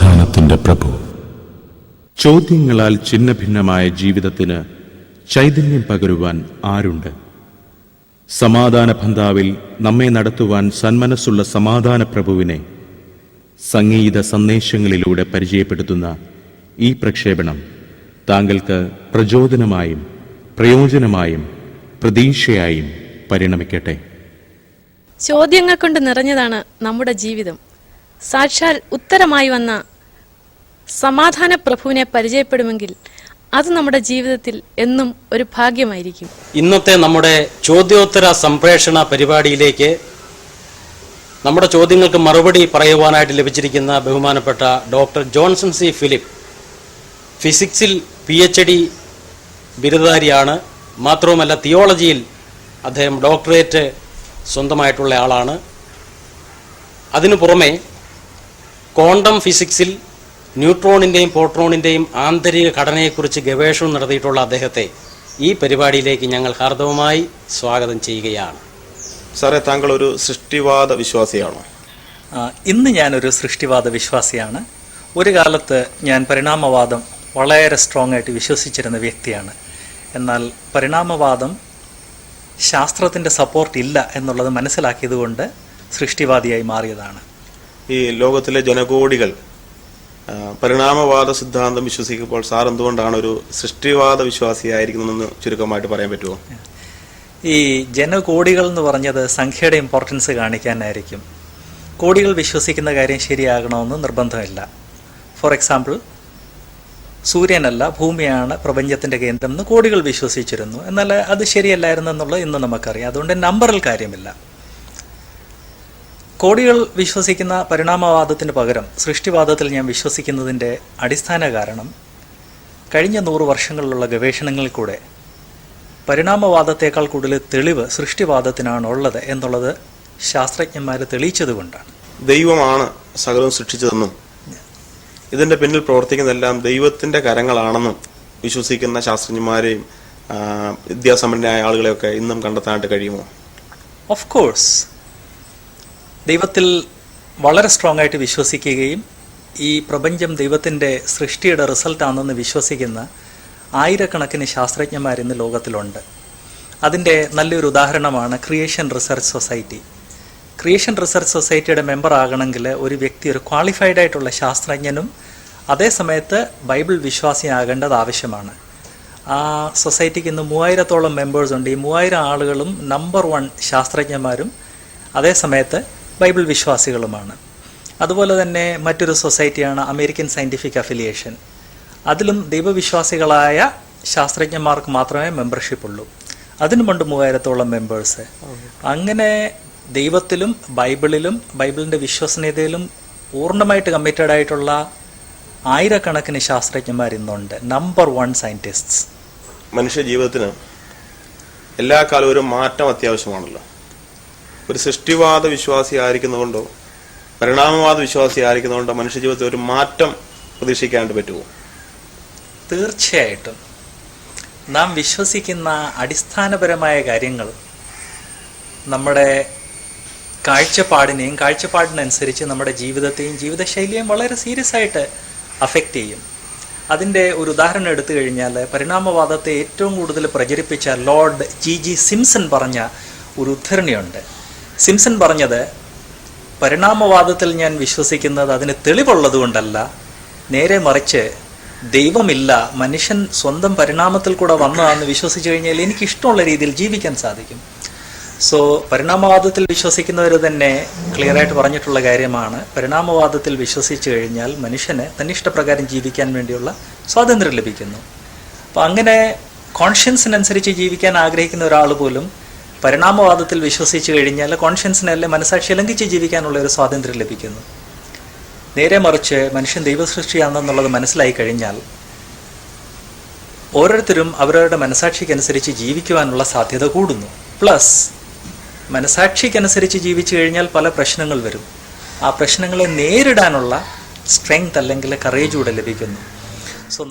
സമാധാനത്തിന്റെ പ്രഭു. ചോദ്യങ്ങളാൽ ഛിന്നഭിന്നമായ ജീവിതത്തിന് ചൈതന്യം പകരുവാൻ ആരുണ്ട്? സമാധാന ഭന്താവിൽ നമ്മെ നടത്തുവാൻ സന്മനസ്സുള്ള സമാധാന പ്രഭുവിനെ സംഗീത സന്ദേശങ്ങളിലൂടെ പരിചയപ്പെടുത്തുന്ന ഈ പ്രക്ഷേപണം താങ്കൾക്ക് പ്രചോദനമായും പ്രയോജനമായും പ്രതീക്ഷയായും പരിണമിക്കട്ടെ. ചോദ്യങ്ങൾ കൊണ്ട് നിറഞ്ഞതാണ് നമ്മുടെ ജീവിതം. സാക്ഷാൽ ഉത്തരമായി വന്ന സമാധാന പ്രഭുവിനെ പരിചയപ്പെടുമെങ്കിൽ അത് നമ്മുടെ ജീവിതത്തിൽ എന്നും ഒരു ഭാഗ്യമായിരിക്കും. ഇന്നത്തെ നമ്മുടെ ചോദ്യോത്തര സംപ്രേഷണ പരിപാടിയിലേക്ക് നമ്മുടെ ചോദ്യങ്ങൾക്ക് മറുപടി പറയുവാനായിട്ട് ലഭിച്ചിരിക്കുന്ന ബഹുമാനപ്പെട്ട ഡോക്ടർ ജോൺസൺ സി ഫിലിപ്പ് ഫിസിക്സിൽ പി എച്ച് ഡി ബിരുദധാരിയാണ്. മാത്രവുമല്ല തിയോളജിയിൽ അദ്ദേഹം ഡോക്ടറേറ്റ് സ്വന്തമായിട്ടുള്ള ആളാണ്. അതിനു പുറമെ ക്വാണ്ടം ഫിസിക്സിൽ ന്യൂട്രോണിന്റെയും പോട്രോണിന്റെയും ആന്തരിക ഘടനയെക്കുറിച്ച് ഗവേഷണം നടത്തിയിട്ടുള്ള അദ്ദേഹത്തെ ഈ പരിപാടിയിലേക്ക് ഞങ്ങൾ ഹാർദവമായി സ്വാഗതം ചെയ്യുകയാണ്. സാറേ താങ്കൾ ഒരു സൃഷ്ടിവാദ വിശ്വാസിയാണോ? ഇന്ന് ഞാനൊരു സൃഷ്ടിവാദ വിശ്വാസിയാണ്. ഒരു കാലത്ത് ഞാൻ പരിണാമവാദം വളരെ സ്ട്രോങ് ആയിട്ട് വിശ്വസിച്ചിരുന്ന വ്യക്തിയാണ്. എന്നാൽ പരിണാമവാദം ശാസ്ത്രത്തിന്റെ സപ്പോർട്ട് ഇല്ല എന്നുള്ളത് മനസ്സിലാക്കിയതുകൊണ്ട് സൃഷ്ടിവാദിയായി മാറിയതാണ്. ഈ ലോകത്തിലെ ജനകോടികൾ പരിണാമവാദ സിദ്ധാന്തം വിശ്വസിക്കുമ്പോൾ സാർ എന്തുകൊണ്ടാണ് ഒരു സൃഷ്ടിവാദ വിശ്വാസിയായിരിക്കുന്നതെന്ന് ചുരുക്കമായിട്ട് പറയാൻ പറ്റുമോ? ഈ ജനകോടികൾ എന്ന് പറഞ്ഞത് സംഖ്യയുടെ ഇമ്പോർട്ടൻസ് കാണിക്കാനായിരിക്കും. കോടികൾ വിശ്വസിക്കുന്ന കാര്യം ശരിയാകണമെന്ന് നിർബന്ധമില്ല. ഫോർ എക്സാമ്പിൾ സൂര്യനല്ല ഭൂമിയാണ് പ്രപഞ്ചത്തിന്റെ കേന്ദ്രം എന്ന് കോടികൾ വിശ്വസിച്ചിരുന്നു. എന്നാൽ അത് ശരിയല്ലായിരുന്നു എന്നുള്ളത് ഇന്ന് നമുക്കറിയാം. അതുകൊണ്ട് നമ്പറിൽ കാര്യമില്ല. കോടികൾ വിശ്വസിക്കുന്ന പരിണാമവാദത്തിന് പകരം സൃഷ്ടിവാദത്തിൽ ഞാൻ വിശ്വസിക്കുന്നതിന്റെ അടിസ്ഥാന കാരണം കഴിഞ്ഞ നൂറ് വർഷങ്ങളിലുള്ള ഗവേഷണങ്ങളിൽ കൂടെ പരിണാമവാദത്തേക്കാൾ കൂടുതൽ തെളിവ് സൃഷ്ടിവാദത്തിനാണ് ഉള്ളത് എന്നുള്ളത് ശാസ്ത്രജ്ഞന്മാർ തെളിയിച്ചതുകൊണ്ടാണ്. ദൈവമാണ് സകലവും സൃഷ്ടിച്ചതെന്നും ഇതിന്റെ പിന്നിൽ പ്രവർത്തിക്കുന്നതെല്ലാം ദൈവത്തിന്റെ കരങ്ങളാണെന്നും വിശ്വസിക്കുന്ന ശാസ്ത്രജ്ഞന്മാരെയും വിദ്യാസമ്പന്നരായ ആളുകളെയൊക്കെ ഇന്നും കണ്ടെത്താനായിട്ട് കഴിയുമോ? ഓഫ് കോഴ്സ് ദൈവത്തിൽ വളരെ സ്ട്രോങ് ആയിട്ട് വിശ്വസിക്കുകയും ഈ പ്രപഞ്ചം ദൈവത്തിന്റെ സൃഷ്ടിയുടെ റിസൾട്ടാണെന്ന് വിശ്വസിക്കുന്ന ആയിരക്കണക്കിന് ശാസ്ത്രജ്ഞന്മാർ ഇന്ന് ലോകത്തിലുണ്ട്. അതിന്റെ നല്ലൊരു ഉദാഹരണമാണ് creation research society creation research സൊസൈറ്റിയുടെ മെമ്പർ ആകണമെങ്കിൽ ഒരു വ്യക്തി ഒരു ക്വാളിഫൈഡ് ആയിട്ടുള്ള ശാസ്ത്രജ്ഞനും അതേ സമയത്ത് ബൈബിൾ വിശ്വാസിയാകേണ്ടത് ആവശ്യമാണ്. ആ സൊസൈറ്റിക്ക് ഇന്ന് മൂവായിരത്തോളം മെമ്പേഴ്സ് ഉണ്ട്. ഈ മൂവായിരം ആളുകളും നമ്പർ വൺ ശാസ്ത്രജ്ഞന്മാരും അതേ സമയത്ത് ബൈബിൾ വിശ്വാസികളുമാണ്. അതുപോലെ തന്നെ മറ്റൊരു സൊസൈറ്റിയാണ് അമേരിക്കൻ സയന്റിഫിക് അഫിലിയേഷൻ. അതിലും ദൈവവിശ്വാസികളായ ശാസ്ത്രജ്ഞന്മാർക്ക് മാത്രമേ മെമ്പർഷിപ്പ് ഉള്ളൂ. അതിനുമുണ്ട് മൂവായിരത്തോളം മെമ്പേഴ്സ്. അങ്ങനെ ദൈവത്തിലും ബൈബിളിലും ബൈബിളിന്റെ വിശ്വസനീയതയിലും പൂർണമായിട്ട് കമ്മിറ്റഡ് ആയിട്ടുള്ള ആയിരക്കണക്കിന് ശാസ്ത്രജ്ഞന്മാർ ഇന്നുണ്ട്. നമ്പർ വൺ സയന്റിസ്റ്റ്സ് മനുഷ്യ ജീവിതത്തിന് എല്ലാ കാലവും ഒരു മാറ്റം അത്യാവശ്യമാണല്ലോ. ഒരു സൃഷ്ടിവാദ വിശ്വാസി ആയിരിക്കുന്നതുകൊണ്ടോ പരിണാമവാദ വിശ്വാസി ആയിരിക്കുന്നതുകൊണ്ടോ മനുഷ്യ ജീവിതത്തിൽ ഒരു മാറ്റം പ്രതീക്ഷിക്കാണ്ട് പറ്റുമോ? തീർച്ചയായിട്ടും. നാം വിശ്വസിക്കുന്ന അടിസ്ഥാനപരമായ കാര്യങ്ങൾ നമ്മുടെ കാഴ്ചപ്പാടിനെയും കാഴ്ചപ്പാടിനനുസരിച്ച് നമ്മുടെ ജീവിതത്തെയും ജീവിതശൈലിയെയും വളരെ സീരിയസ് ആയിട്ട് അഫക്റ്റ് ചെയ്യും. അതിന്റെ ഒരു ഉദാഹരണം എടുത്തു കഴിഞ്ഞാൽ പരിണാമവാദത്തെ ഏറ്റവും കൂടുതൽ പ്രചരിപ്പിച്ച ലോർഡ് ജി ജി സിംസൺ പറഞ്ഞ ഒരു ഉദ്ധരണിയുണ്ട്. സിംസൺ പറഞ്ഞത് പരിണാമവാദത്തിൽ ഞാൻ വിശ്വസിക്കുന്നത് അതിന് തെളിവുള്ളത് കൊണ്ടല്ല നേരെ മറിച്ച് ദൈവമില്ല മനുഷ്യൻ സ്വന്തം പരിണാമത്തിൽ കൂടെ വന്നതാണെന്ന് വിശ്വസിച്ചു കഴിഞ്ഞാൽ എനിക്ക് ഇഷ്ടമുള്ള രീതിയിൽ ജീവിക്കാൻ സാധിക്കും. സോ പരിണാമവാദത്തിൽ വിശ്വസിക്കുന്നവർ തന്നെ ക്ലിയർ ആയിട്ട് പറഞ്ഞിട്ടുള്ള കാര്യമാണ്. പരിണാമവാദത്തിൽ വിശ്വസിച്ചു കഴിഞ്ഞാൽ മനുഷ്യന് തന്നിഷ്ടപ്രകാരം ജീവിക്കാൻ വേണ്ടിയുള്ള സ്വാതന്ത്ര്യം ലഭിക്കുന്നു. അപ്പം അങ്ങനെ കോൺഷ്യൻസിനനുസരിച്ച് ജീവിക്കാൻ ആഗ്രഹിക്കുന്ന ഒരാൾ പോലും പരിണാമവാദത്തിൽ വിശ്വസിച്ചു കഴിഞ്ഞാൽ കോൺഷ്യൻസിനല്ലേ മനസാക്ഷി ലംഘിച്ച് ജീവിക്കാനുള്ള ഒരു സ്വാതന്ത്ര്യം ലഭിക്കുന്നു. നേരെ മറിച്ച് മനുഷ്യൻ ദൈവസൃഷ്ടിയാണെന്നുള്ളത് മനസ്സിലായി കഴിഞ്ഞാൽ ഓരോരുത്തരും അവരവരുടെ മനസാക്ഷിക്കനുസരിച്ച് ജീവിക്കുവാനുള്ള സാധ്യത കൂടുന്നു. പ്ലസ് മനസാക്ഷിക്കനുസരിച്ച് ജീവിച്ചു കഴിഞ്ഞാൽ പല പ്രശ്നങ്ങൾ വരും. ആ പ്രശ്നങ്ങളെ നേരിടാനുള്ള സ്ട്രെങ്ത് അല്ലെങ്കിൽ കറേജ് കൂടെ ലഭിക്കുന്നു. സോ